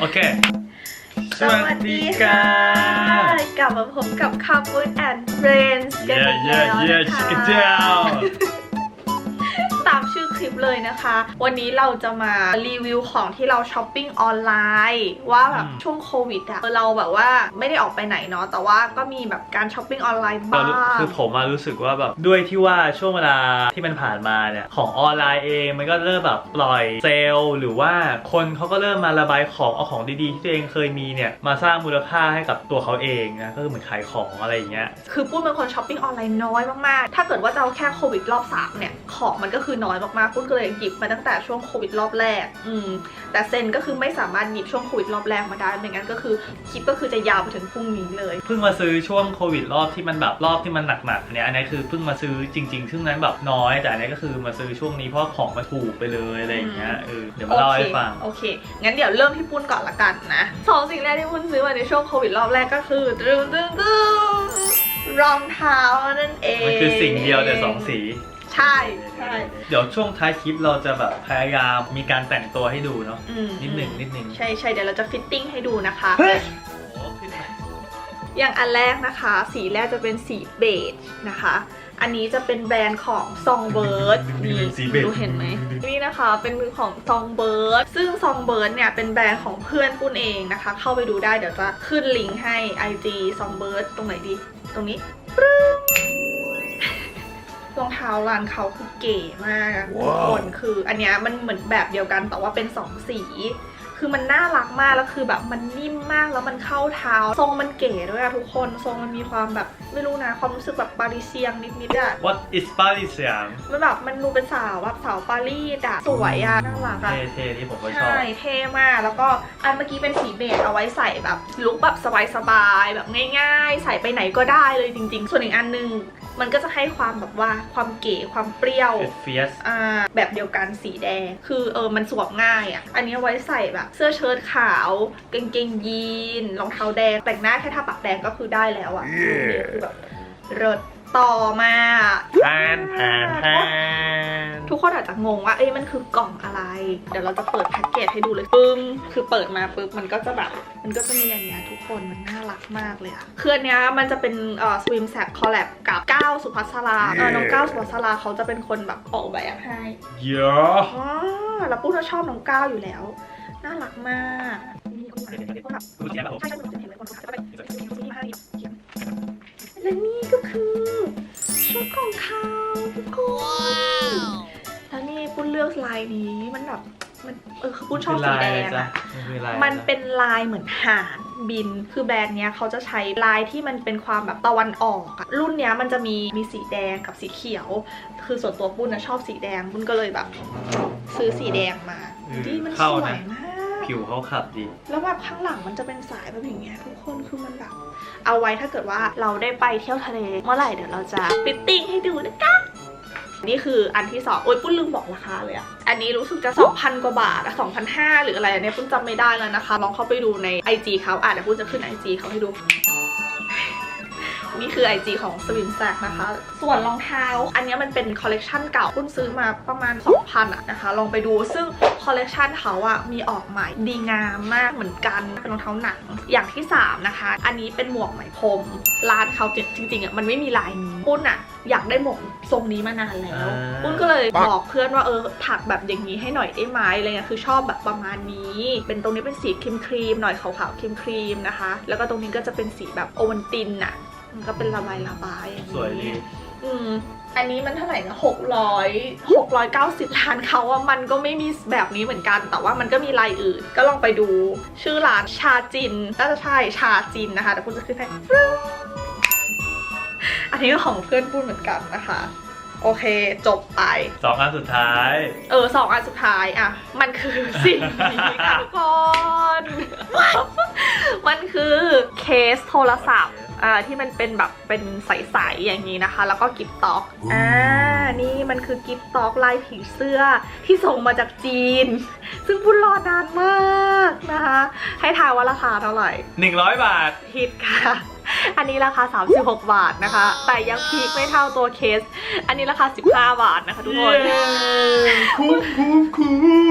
โอเค สวัสดีค่ะ กลับมาพบกับคำพูด and friends กันเย้อีกเย้แล้วเย้นะชิคะคเจ้าตามชื่อคลิป เลยนะคะ วันนี้เราจะมารีวิวของที่เราช้อปปิ้งออนไลน์ว่าแบบอืมช่วงโควิดอะเราแบบว่าไม่ได้ออกไปไหนเนาะแต่ว่าก็มีแบบการช้อปปิ้งออนไลน์บ้างคือผมมารู้สึกว่าแบบด้วยที่ว่าช่วงเวลาที่มันผ่านมาเนี่ยของออนไลน์เองมันก็เริ่มแบบปล่อยเซลล์หรือว่าคนเขาก็เริ่มมาระบายของเอาของดีๆ ที่ตัวเองเคยมีเนี่ยมาสร้างมูลค่าให้กับตัวเขาเองนะก็คือเหมือนขายของอะไรอย่างเงี้ยคือปุ้นเป็นคนช้อปปิ้งออนไลน์น้อยมากๆ ถ้าเกิดว่าจะเอาแค่โควิดรอบ3เนี่ยของมันก็คือน้อยมากๆปุ้นก็เลยหยิบมาตั้งแต่ช่วงโควิดรอบแรก อืม แต่เซนก็คือไม่สามารถหยิบช่วงโควิดรอบแรกมาได้ไม่งั้นก็คือคลิปก็คือจะยาวไปถึงพรุ่งนี้เลย เพิ่งมาซื้อช่วงโควิดรอบที่มันแบบรอบที่มันหนักๆเนี่ยอันนี้คือเพิ่งมาซื้อจริง ๆ ซึ่งนั้นแบบน้อย แต่อันนี้ก็คือมาซื้อช่วงนี้เพราะของมันถูกไปเลยอะไรอย่างเงี้ยเออเดี๋ยวมาเล่าให้ฟังโอเคงั้นเดี๋ยวเริ่มที่ปุ้นก่อนละกันนะสองสิ่งแรกที่ปุ้นซื้อมาในช่วงโควิดรอบแรกก็คือตึ้งตึ้งตึ้งรองเท้านั่นเองมันคือสิ่งเดียวแต่สองสี ใช่ใช่ เดี๋ยวช่วงท้ายคลิปเราจะแบบพยายามมีการแต่งตัวให้ดูเนาะอืมนิดหนึ่งนิดหนึ่งใช่ใช่เดี๋ยวเราจะฟิตติ้งให้ดูนะคะ โอ้ขึ้นมาอย่างอันแรกนะคะ สีแรกจะเป็นสีเบจนะคะ อันนี้จะเป็นแบรนด์ของ Songbird นี่สีเบจดูเห็นไหมนี่นะคะเป็นมือของ Songbird ซึ่ง Songbird เนี่ยเป็นแบรนด์ของเพื่อนปุ้นเองนะคะ เข้าไปดูได้เดี๋ยวจะขึ้นลิงก์ให้ IG Songbird ตรงไหนดี ตรงนี้ปรึ้ง รองเท้าร้านเขาคือเก๋มากอะทุกคนคือ อันเนี้ยมันเหมือนแบบเดียวกันแต่ว่าเป็นสองสี คือมันน่ารักมากแล้วคือแบบมันนิ่มมากแล้วมันเข้าเท้า ทรงมันเก๋ด้วยอะทุกคนทรงมันมีความแบบไม่รู้นะความรู้สึกแบบปารีเซียงนิดๆอะ What is Paris ยางมันแบบมันดูเป็นสาวแบบสาวปารีสอะสวยอะน่ารักอะ เท่ๆที่ผมก็ชอบ ใช่เท่มากแล้วก็ อันเมื่อกี้เป็นสีเบจเอาไว้ใส่แบบลุคแบบสบายๆแบบง่าย ๆ ใส่ไปไหนก็ได้เลยจริง ๆ ส่วนอีกอันนึงมันก็จะให้ความแบบว่าความเก๋ความเปรี้ยวเฟียสอ่าแบบเดียวกันสีแดง คือเออมันสวมง่ายอะ่ะ อันนี้ไว้ใส่แบบเสื้อเชิ้ตขาวกางเกงยีนรองเท้าแดง แต่งหน้าแค่ทาปากแดงก็คือได้แล้วอะ่ะนี่คือแบบเริด ต่อมาแพนแพนแพนทุกคนอาจจะงงว่า เอ้ยมันคือกล่องอะไร เดี๋ยวเราจะเปิดแพ็กเกจให้ดูเลยปึ้ม คือเปิดมาปุ๊บมันก็จะแบบ มันก็จะมีอันเนี้ยทุกคนมันน่ารักมากเลยอะคืออันเนี้ยมันจะเป็นเอ่อสวิมแซกคอลแลบกับก้าวสุภัสราเออน้องก้าวสุภัสราเขาจะเป็นคนแบบออกแบบให้เยอะอ๋อแล้วปุ้นก็ชอบน้องก้าวอยู่แล้ว น่ารักมากมีคนแบบคุณเจี๊ยบครับผมใช่ใช่ผมเห็นเลยคนเขาจะเป็นซีรีส์มาให้เขียนและนี่ก็คือ ชุดของเขาทุกคนแล้วนี่ปุ้นเลือกลายนี้มันแบบมันเออคือปุ้นชอบสีแดงจ้ะอะมันคือลายมันเป็นลายเหมือนห่านบิน คือแบรนด์เนี้ยเขาจะใช้ลายที่มันเป็นความแบบตะวันออกอะรุ่นเนี้ยมันจะมีมีสีแดงกับสีเขียว คือส่วนตัวปุ้นนะชอบสีแดงปุ้นก็เลยแบบ ซื้อสีแดงมาดีมันสเข้าวยนะมาก ผิวเขาขับดี แล้วแบบข้างหลังมันจะเป็นสายแบบอย่างเงี้ยทุกคนคือมันแบบ เอาไว้ถ้าเกิดว่าเราได้ไปเที่ยวทะเลเมื่อไหร่เดี๋ยวเราจะฟิตติ้งให้ดูนะคะนี่คืออันที่สองโอ๊ยปุ้นลืมบอกราคาเลยอะอันนี้รู้สึกจะ 2,000 กว่าบาทอะ2,500 หรืออะไรเนี่ยปุ้นจำไม่ได้แล้วนะคะ ลองเข้าไปดูใน IG เขาอะเดี๋ยวปุ้นจะขึ้น IG เขาให้ดู นี่คือ IG ของ Swim Stack นะคะ ส่วนรองเท้า อันเนี้ยมันเป็นคอลเลกชันเก่าปุ้นซื้อมาประมาณ 2,000อะนะคะ ลองไปดูซึ่งคอลเลกชันเขาอะมีออกใหม่ดีงามมากเหมือนกันเป็นรองเท้าหนังอย่างที่ 3 นะคะ อันนี้เป็นหมวกไหมพรมร้านเขาจริงๆอะมันไม่มีลายนี้ปุ้นอะอยากได้หมวกทรงนี้มานานแล้วอ่าปุ้นก็เลยบอกเพื่อนว่าเออถักแบบอย่างนี้ให้หน่อยได้ไหมอะไรเงี้ยคือชอบแบบประมาณนี้ เป็นตรงนี้เป็นสีครีมครีมๆหน่อยขาวๆครีมครีมๆนะคะ แล้วก็ตรงนี้ก็จะเป็นสีแบบโอวันตินอะ มันก็เป็นระบายระบายอย่างนี้สวยดีอืม อันนี้มันเท่าไหร่นะหกร้อยหกร้อยเก้าสิบร้านเขาอะมันก็ไม่มีแบบนี้เหมือนกัน แต่ว่ามันก็มีลายอื่น ก็ลองไปดู ชื่อร้านชาจินน่าจะใช่ชาจินนะคะแต่คุณจะขึ้นให้ปรึ้งอันนี้ก็ของเพื่อนพูดเหมือนกันนะคะ โอเค จบไป สองอันสุดท้าย เออสองอันสุดท้ายอะมันคือสิ่งนี้ค่ะทุกคน มันคือเคสโทรศัพท์ อ่าที่มันเป็นแบบเป็นใสๆอย่างนี้นะคะ แล้วก็กิฟต์ต็อกอ่านี่มันคือกิฟต์ต็อกลายผีเสื้อที่ส่งมาจากจีน ซึ่งพูดรอนานมากนะคะ ให้ทายว่าราคาเท่าไหร่ 100 บาทผิดค่ะอันนี้ราคา 36 บาทนะคะ แต่ยังพีคไม่เท่าตัวเคส อันนี้ราคา 15 บาทนะคะทุกคนคุ้มคุ้มคุ้ม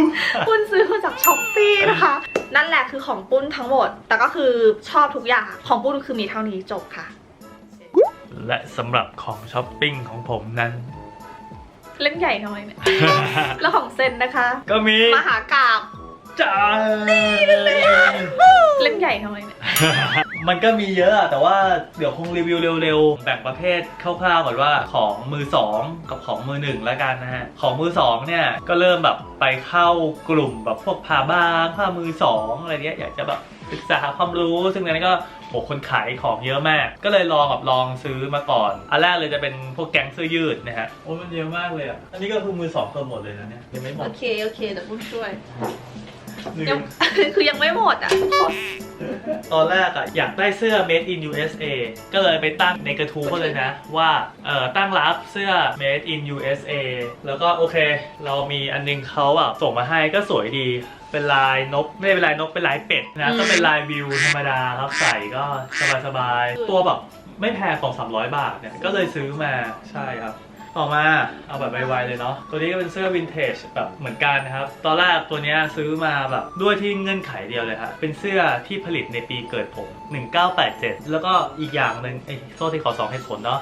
คุณซื้อมาจากช้อปปี้นะคะ นั่นแหละคือของปุ้นทั้งหมด แต่ก็คือชอบทุกอย่าง ของปุ้นคือมีเท่านี้จบค่ะ และสำหรับของช้อปปิ้งของผมนั้น เล่นใหญ่ทำไมเนี่ย แล้วของเซนนะคะ ก็มีมหากาบจ้าเล่นใหญ่ทำไมเนี่ย มันก็มีเยอะอะแต่ว่าเดี๋ยวคงรีวิวเร็วๆ แบ่งประเภทคร่าวๆก่อนว่าของมือสองกับของมือหนึ่งแล้วกันนะฮะ ของมือสองเนี่ย ก็เริ่มแบบไปเข้ากลุ่มแบบพวกพาบ้างผ้ามือสองอะไรเงี้ยอยากจะแบบศึกษาหาความรู้ ซึ่งในนั้นก็โหคนขายของเยอะมาก ก็เลยลองแบบลองซื้อมาก่อน อันแรกเลยจะเป็นพวกแก๊งเสื้อยืดนะฮะ โอ้ยมันเยอะมากเลยอะ อันนี้ก็คือมือสองเกือบหมดเลยนะเนี่ยยังไม่หมโอดเค โอเคแต่ปุ้นช่วยลืยังมคือยังไม่หมดอะ ตอนแรกอะอยากได้เสื้อ made in USA ก็เลยไปตั้งในกระทู้เขาเลยนะ ว่าเอ่อตั้งรับเสื้อ made in USA แล้วก็โอเค เรามีอันนึงเขาอะส่งมาให้ก็สวยดี เป็นลายนก ไม่ได้เป็นลายนกเป็นลายเป็ดนะก็เป็นลายวิวธรรมดาครับใส่ก็สบายๆตัวแบบไม่แพงของ300บาทเนี่ยก็เลยซื้อมาใช่ครับ ต่อมาเอาแบบไวๆเลยเนาะตัวนี้ก็เป็นเสื้อวินเทจแบบเหมือนกันนะครับ ตอนแรกตัวนี้ซื้อมาแบบด้วยที่เงื่อนไขเดียวเลยครับเป็นเสื้อที่ผลิตในปีเกิดผม 1987 แล้วก็อีกอย่างหนึ่งไอ้โทษที่ขอสองเหตุผลเนาะ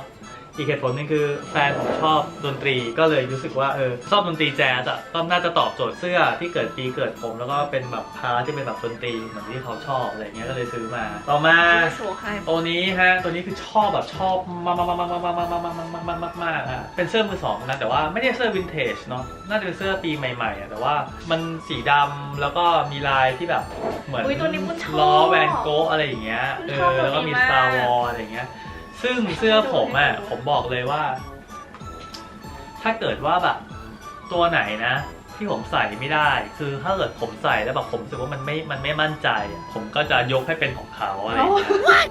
อีกเหตุผลหนึงคือแฟนผมชอบดนตรีก็เลยรู้สึกว่าเออชอบดนตรีแจ๊สอะก็น่าจะตอบโจทย์เสื้อที่เกิดปีเกิดผม แล้วก็เป็นแบบพาร์ทที่เป็นแบบดนตรีเหมือนที่เขาชอบอะไรเงี้ยก็เลยซื้อมา ต่อมาโชว์ให้ตัวนี้ฮะตัวนี้คือชอบแบบชอบมากมากมากมากมากมากมากมากมากมากมากมากฮะเป็นเสื้อมือสองนะแต่ว่าไม่ได้เสื้อวินเทจเนาะน่าจะเป็นเสื้อปีใหม่ๆอะแต่ว่ามันสีดำแล้วก็มีลายที่แบบเหมือนอุ๊ยตัวนี้ปุ้นชอบล้อแวนโกะอะไรอย่างเงี้ยปุ้นเอชอบอแล้วก็มีตัวนี้ Star มาก Wars อะไรอย่างเงี้ย ซึ่งเสื้อผมอะผมบอกเลยว่า ถ้าเกิดว่าแบบตัวไหนนะ ที่ผมใส่ไม่ได้ คือถ้าเกิดผมใส่แล้วแบบผมรู้สึกว่ามันไม่มันไม่มั่นใจอะผมก็จะยกให้เป็นของเขาอะไรอย่างเงี้ย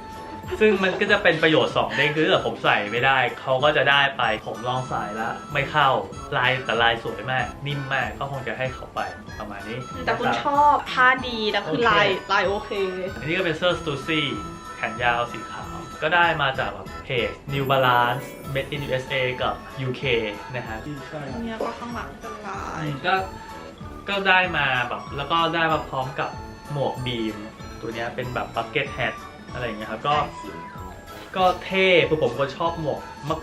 ซึ่งมันก็จะเป็นประโยชน์สองเด้งคือถ้าเกิดผมใส่ไม่ได้ เขาก็จะได้ไปผมลองใส่แล้วไม่เข้าลายแต่ลายสวยมาก นิ่มมากก็คงจะให้เขาไปประมาณนี้แต่คุณนะครับชอบผ้าดีแล้วคือโอเคลายลายโอเค อันนี้ก็เป็นเสื้อสตูซี่แขนยาวสีขาว ก็ได้มาจากแบบเพจ New Balance Made in USA กับ UK นะฮะใช่อันเนี้ยก็ข้างหลังเป็นลาย ก็ก็ได้มาแบบแล้วก็ได้มาพร้อมกับหมวกบีม ตัวเนี้ยเป็นแบบบักเก็ตแฮทอะไรอย่างเงี้ยครับก็ก็เท่คือผมก็ชอบหมวก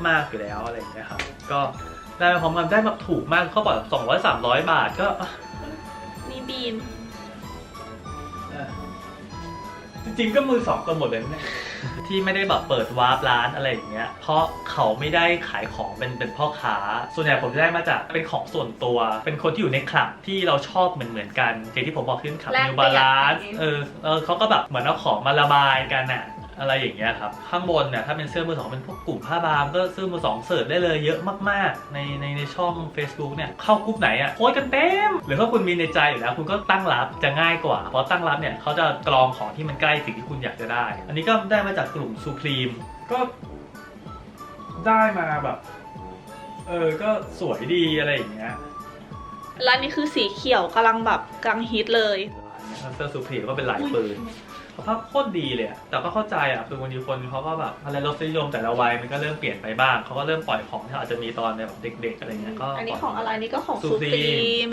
มาก ๆ อยู่แล้วอะไรอย่างเงี้ยครับก็ได้มาพร้อมกันได้แบบถูกมากเขาบอกสองร้อยสามร้อยบาทก็อะมีบีม จริงๆก็มือสองกันหมดเลยนะเนี่ย ที่ไม่ได้แบบเปิดวาร์ปร้านอะไรอย่างเงี้ย เพราะเขาไม่ได้ขายของเป็นเป็นพ่อค้า ส่วนใหญ่ผมจะได้มาจากเป็นของส่วนตัว เป็นคนที่อยู่ในคลับที่เราชอบเหมือนเหมือนๆกันอย่างที่ผมบอกที่เป็นคลับแลกนิวเปลี่บายนลานอย่างงี้เออเออเขาก็แบบเหมือนเอาของมาระบายกันอะ อะไรอย่างเงี้ยครับ ข้างบนเนี่ยถ้าเป็นเสื้อมือสองเป็นพวกกลุ่มผ้าบางก็เสื้อมือสองเสิร์ชได้เลยเยอะมากๆ ในในในช่อง Facebook เนี่ยเข้ากลุ่มไหนอะโพสต์กันเต็ม หรือถ้าคุณมีในใจอยู่แล้วคุณก็ตั้งรับจะง่ายกว่าเพราะตั้งรับเนี่ยเขาจะกรองของที่มันใกล้สิ่งที่คุณอยากจะได้ อันนี้ก็ได้มาจากกลุ่ม Supreme ก็ได้มาแบบ เออก็สวยดีอะไรอย่างเงี้ยร้านนี้คือสีเขียวกำลังแบบกำลังฮิตเลยเสื้อ Supreme ก็เป็นลายปืนส ภาพโคตรดีเลยอะแต่ก็เข้าใจอะคือบางทีคนเขาก็แบบอะไรรสนิยมแต่ละวัยมันก็เริ่มเปลี่ยนไปบ้างเขาก็เริ่มปล่อยของที่อาจจะมีตอนแบบเด็ก ๆ อะไรเงี้ยก็อันนี้ปล่ยของอะไรนี่ก็ของซูซูพรีพรีม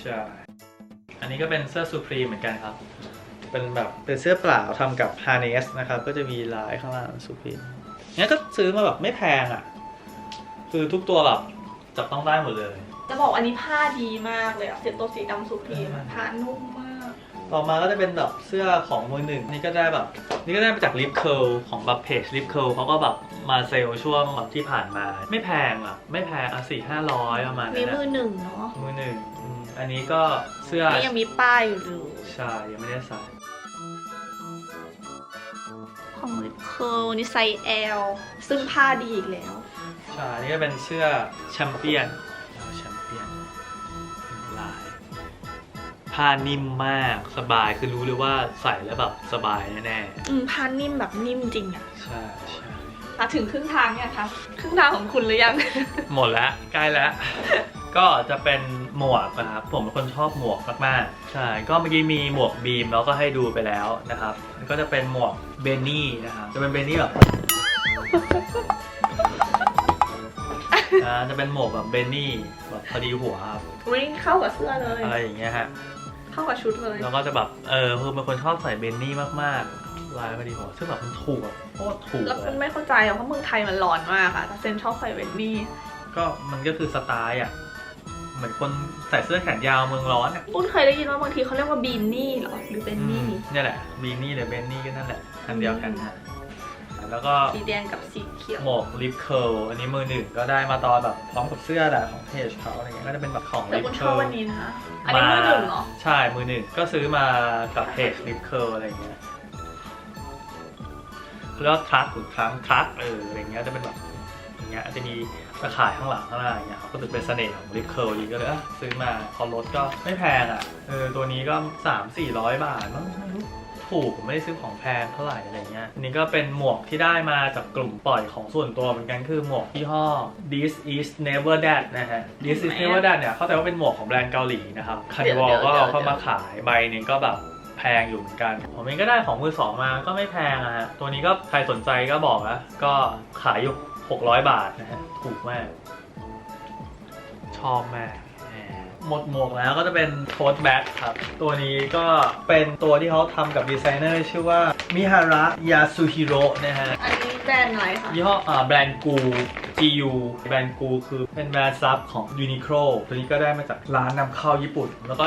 ใช่อันนี้ก็เป็นเสื้อซูพรีเหมือนกันครับ เป็นแบบเป็นเสื้อเปล่าทำกับฮาร์เนสนะครับก็จะมีลายข้างล่างซูพรีเนี่ยก็ซื้อมาแบบไม่แพงอะคือทุกตัวแบบจับต้องได้หมดเลย จะบอกอันนี้ผ้าดีมากเลยอะเสียตัวสีดำซูพรีมอะผ้านุ่มมาก ต่อมาก็จะเป็นแบบเสื้อของมือหนึ่งนี่ก็ได้แบบ นี่ก็ได้มาจากลิฟเคิลของแบบเพจลิฟเคิลเขาก็แบบมาเซลล์ช่วงแบบที่ผ่านมา ไม่แพงอะ ไม่แพงอะสี่ห้าร้อยประมาณมีนั้นมือนะหนึ่งเนาะมือหนึ่งอืมอันนี้ก็เสื้อ นี่ยังมีป้ายอยู่ดูใช่ยังไม่ได้ใส่ของลิปเคิลนี่ไซส์ L ซึ่งผ้าดีอีกแล้ว ใช่นี่ก็เป็นเสื้อแชมเปี้ยน ผ้านิ่มมากสบายคือรู้เลยว่าใส่แล้วแบบสบายแน่อืมผ้านิ่มแบบนิ่มจริงอะๆใช่ใช่มาถึงครึ่งทางเนี่ยคะครึ่งทางของคุณหรือยัง หมดแล้วใกล้แล้ว ก็จะเป็นหมวกนะครับผมเป็นคนชอบหมวกมากๆใช่ก็เมื่อกี้มีหมวกบีมแล้วก็ให้ดูไปแล้วนะครับแล้วก็จะเป็นหมวกเบนนี่นะครับจะเป็นเบนนี่แบบอ่าจะเป็นหมวกแบบเบนนี่แบบพอดีหัวครับ วิ่งเข้ากับเสื้อเลย อะไรอย่างเงี้ยฮะ เข้ากับชุดเลย แล้วก็จะแบบเออคือเป็นคนชอบใส่เบนนี่มากๆลายมาดีหัวซึ่งแบบมันถูกแบบโคตรถูกแล้วเลมันยไม่เข้าใจอะเพราะเมืองไทยมันร้อนมากอะแต่เซนชอบใส่เวนนี่ ก็มันก็คือสไตล์อะเหมือนคนใส่เสื้อแขนยาวเมืองร้อนอะปุ้นเคยได้ยินว่าบางทีเขาเรียกว่าบีนนี่เหรอหรือเบนนี่อืมเนี่ยแหละบีนี่หรือเบนนี่ก็นั่นแหละอันเดียวกันฮะ แล้วก็สีแดงกับสีเขียว หมวกลิปเคิลอันนี้มือหนึ่งก็ได้มาตอนแบบพร้อมกับเสื้อแหละของเพจเขาอะไรเงี้ยก็จะเป็นแบบของแต่ลิปคุณชเคิอบลวันนี้นะคะอันนี้มือหนึ่งเหรอ ใช่มือหนึ่งก็ซื้อมากับเพจลิปเคิลอะไรเงี้ยแล้วทรัคหรือทรังทรัคเอออะไรเงี้ยจะเป็นแบบอย่างเงี้ยจะมีตะข่ายข้างหลังข้างหน้าอย่างเงี้ยครับก็จะเป็นเสน่ห์ของลิปเคิลดีก็เลยอะซื้อมาพอลดก็ไม่แพงอะเออตัวนี้ก็สามสี่ร้อยบาทมั้งไม่รู้ ถูกผมไม่ได้ซื้อของแพงเท่าไหร่อะไรเงี้ยอันนี้ก็เป็นหมวกที่ได้มาจากกลุ่มปล่อยของส่วนตัวเหมือนกันคือหมวกยี่ห้อ This is Never That นะฮะ This is Never That เนี่ยเข้าใจว่าเป็นหมวกของแบรนด์เกาหลีนะครับคันเดี๋ยววอลเดี๋ยวก็เอาเดี๋ยวเข้ามาขายใบหนึงก็แบบแพงอยู่เหมือนกัน ผมเองก็ได้ของมือสองมาก็ไม่แพงอะฮะ ตัวนี้ก็ใครสนใจก็บอกนะ ก็ขายอยู่ 600 บาทนะฮะ ถูกมาก ชอบมากแหมหมดหมวกแล้วก็จะเป็นโค้ดแบ็คครับ ตัวนี้ก็เป็นตัวที่เขาทำกับดีไซเนอร์ชื่อว่ามิฮาระยาสุฮิโร่นะฮะ อันนี้แบรนด์อะไรคะ ยี่ห้ออ่าแบรนด์กู GU แบรนด์กูคือเป็นแบรนด์ซับของ Uniqlo ตัวนี้ก็ได้มาจากร้านนำเข้าญี่ปุ่น แล้วก็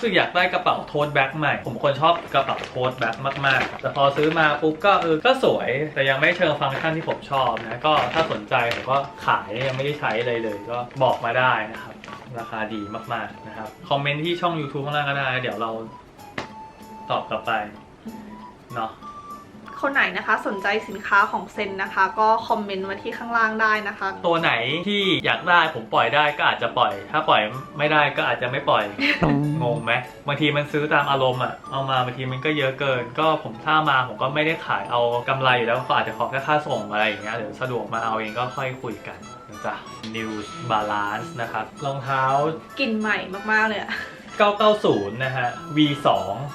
รู้สึกอยากได้กระเป๋าโทสแบ็คใหม่ ผมคนชอบกระเป๋าโทสแบ็คมากๆ แต่พอซื้อมาปุ๊บก็เออก็สวย แต่ยังไม่เชิงฟังก์ชันที่ผมชอบนะ ก็ถ้าสนใจผมก็ขายยังไม่ได้ใช้เลยเลย ก็บอกมาได้นะครับ ราคาดีมากๆนะครับ คอมเมนต์ที่ช่อง YouTube ข้างล่างก็ได้ เดี๋ยวเราตอบกลับไปเนาะ คนไหนนะคะ สนใจสินค้าของเซนนะคะ ก็คอมเมนต์มาที่ข้างล่างได้นะคะ ตัวไหนที่อยากได้ผมปล่อยได้ก็อาจจะปล่อย ถ้าปล่อยไม่ได้ก็อาจจะไม่ปล่อย งงไหมบางทีมันซื้อตามอารมณ์อะเอามาบางทีมันก็เยอะเกิน ก็ผมถ้ามาผมก็ไม่ได้ขายเอากำไรอยู่แล้วก็อาจจะขอแค่ค่าส่งอะไรอย่างเงี้ยเดี๋ยวสะดวกมาเอาเองก็ค่อยคุยกันนะจ๊ะ New Balance นะครับรองเท้ากลิ่นใหม่มากๆเลยอะ 990 นะฮะ V2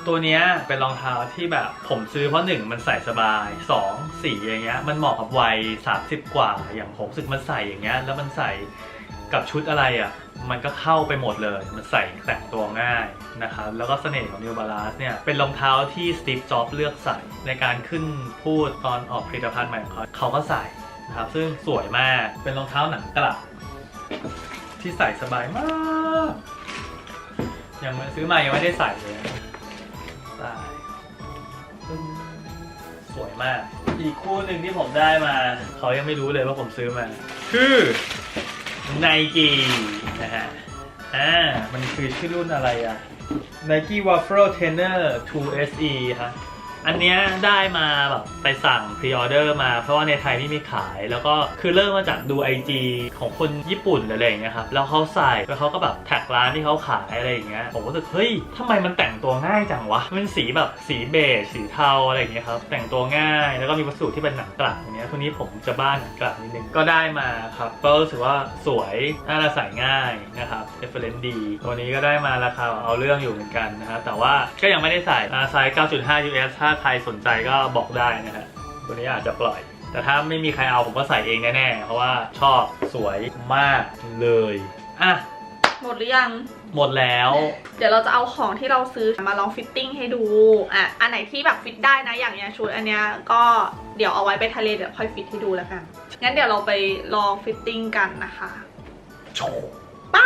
ตัวเนี้ยเป็นรองเท้าที่แบบผมซื้อเพราะหนึ่งมันใส่สบาย 2 สีอย่างเงี้ยมันเหมาะกับวัย 30 กว่าอย่างผมสึกมันใส่อย่างเงี้ยแล้วมันใส่กับชุดอะไรอะ มันก็เข้าไปหมดเลย มันใส่แต่งตัวง่ายนะครับ แล้วก็เสน่ห์ของ New Balance เนี่ย เป็นรองเท้าที่ Steve Jobs เลือกใส่ ในการขึ้นพูดตอนออกผลิตภัณฑ์ใหม่ของเขาเขาก็ใส่นะครับ ซึ่งสวยมาก เป็นรองเท้าหนังกลับที่ใส่สบายมาก ยังไม่ซื้อมายังไม่ได้ใส่เลยใส่สวยมาก อีกคู่หนึ่งที่ผมได้มา เขายังไม่รู้เลยว่าผมซื้อมา คือไนกี้นะฮะ อ่า มันคือชื่อรุ่นอะไรอะ Nike Waffle Trainer 2 SE ฮะ อันเนี้ยได้มาแบบไปสั่งพรีออเดอร์มาเพราะว่าในไทยไม่มีขาย แล้วก็คือเริ่มมาจากดู IG ของคนญี่ปุ่นอะไรอย่างเงี้ยครับแล้วเขาใส่แล้วเขาก็แบบแท็กร้านที่เขาขายอะไรอย่างเงี้ยผมก็รู้สึกเฮ้ยทำไมมันแต่งตัวง่ายจังวะมันสีแบบสีเบจสีเทาอะไรอย่างเงี้ยครับแต่งตัวง่ายแล้วก็มีวัสดุที่เป็นหนังกลับอย่างเงี้ยทุกนี้ผมจะบ้านหนังกลับนิดนึงก็ได้มาครับก็รู้สึกว่าสวยน่าจะใส่ง่ายนะครับเ e ฟเฟรนดีตัวนี้ก็ได้มาราคาเอาเรื่องอยู่เหมือนกันนะครับแต่ว่าก็ยังไม่ได้ใส่ไซส์9.5 US ถ้าใครสนใจก็บอกได้นะฮะตัวนี้อาจจะปล่อย แต่ถ้าไม่มีใครเอาผมก็ใส่เองแน่ๆ เพราะว่าชอบสวยมากเลยอะหมดหรือยัง หมดแล้ว เดี๋ยวเราจะเอาของที่เราซื้อมาลองฟิตติ้งให้ดู อะ อันไหนที่แบบฟิตได้นะ อย่างเนี้ยชุดอันเนี้ยก็เดี๋ยวเอาไว้ไปทะเลเดี๋ยวค่อยฟิตให้ดูแล้วกัน งั้นเดี๋ยวเราไปลองฟิตติ้งกันนะคะ ไปไป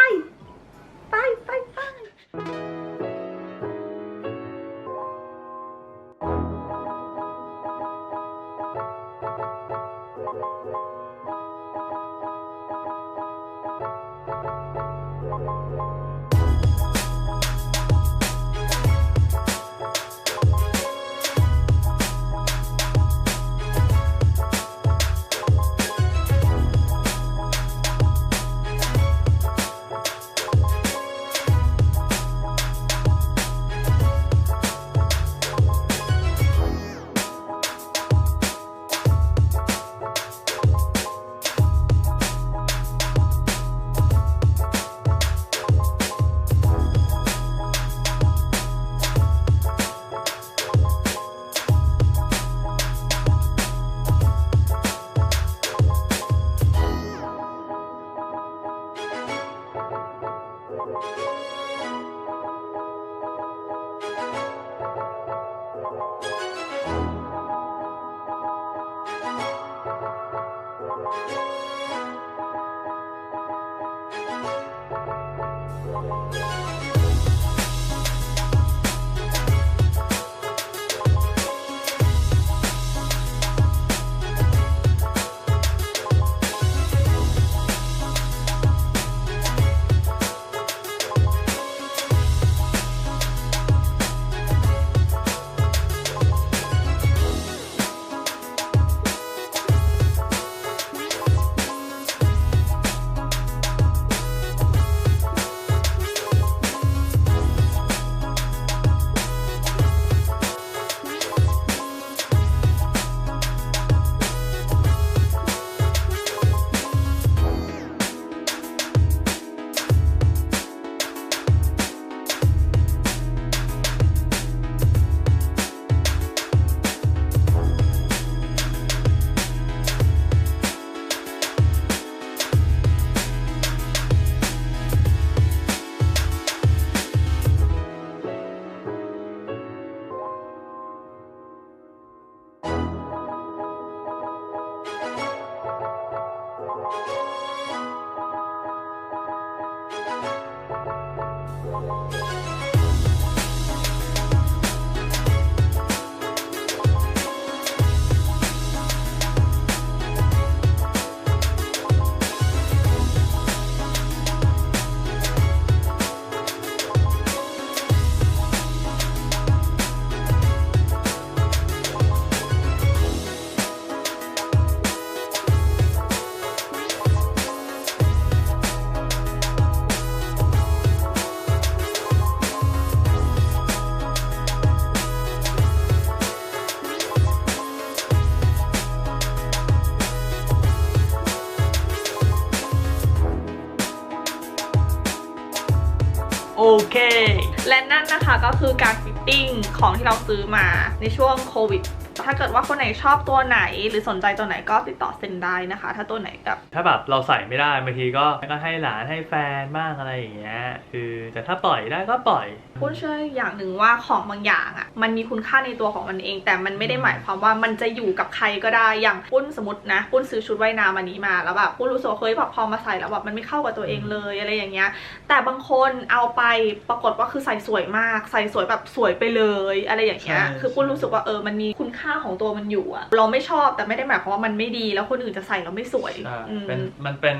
ก็คือการฟิตติ้งของที่เราซื้อมาในช่วงโควิด ถ้าเกิดว่าคนไหนชอบตัวไหน หรือสนใจตัวไหนก็ติดต่อเซ็นได้นะคะ ถ้าตัวไหนแบบถ้าแบบเราใส่ไม่ได้บางทีก็ก็ให้หลานให้แฟนบ้างอะไรอย่างเงี้ยคือแต่ถ้าปล่อยได้ก็ปล่อยปุ้นเชื่ออย่างหนึ่งว่าของบางอย่างอะ่ะมันมีคุณค่าในตัวของมันเอง แต่มันไม่ได้หมายความว่ามันจะอยู่กับใครก็ได้อย่างปุ้นสมมตินะปุ้นซื้อชุดว่ายน้ำอันนี้มาแล้วแบบปุ้นรู้สึกว่าเฮ้ยแบบพอมาใส่แล้วแบบมันไม่เข้ากับตัวเองเลยอะไรอย่างเงี้ยแต่บางคนเอาไปปรากฏว่าคือใส่สวยมาก ใส่สวยแบบสวยไปเลย อะไรอย่างเงี้ยใช่คือปุ้นรู้สึกว่าเออมันมีคุณค่าของตัวมันอยู่อะเราไม่ชอบแต่ไม่ได้หมายความว่ามันไม่ดี แล้วคนอื่นจะใส่แล้วไม่สวยใช่อืมเป็นมันเป็น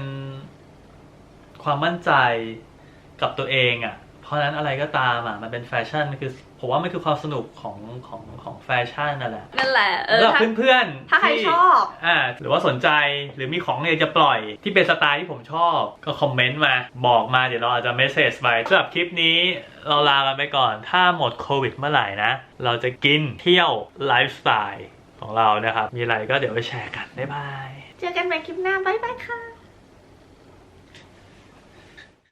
ความมั่นใจกับตัวเองอะเพราะฉะนั้นอะไรก็ตามอะมันเป็นแฟชั่นมันคือ ผมว่ามันคือความสนุกของของของแฟชั่นนั่นแหละนั่นแหละเออสำหรับถ้า เพื่อนๆถ้าใครที่ชอบ อ่าหรือว่าสนใจหรือมีของอยากจะปล่อยที่เป็นสไตล์ที่ผมชอบก็คอมเมนต์มาบอกมาเดี๋ยวเราอาจจะเมสเซจไปสำหรับคลิปนี้เราลากันไปก่อน ถ้าหมดโควิดเมื่อไหร่นะ เราจะกินเที่ยวไลฟ์สไตล์ของเรานะครับ มีอะไรก็เดี๋ยวไปแชร์กัน บ๊ายบาย เจอกันใหม่คลิปหน้า บ๊ายบายค่ะ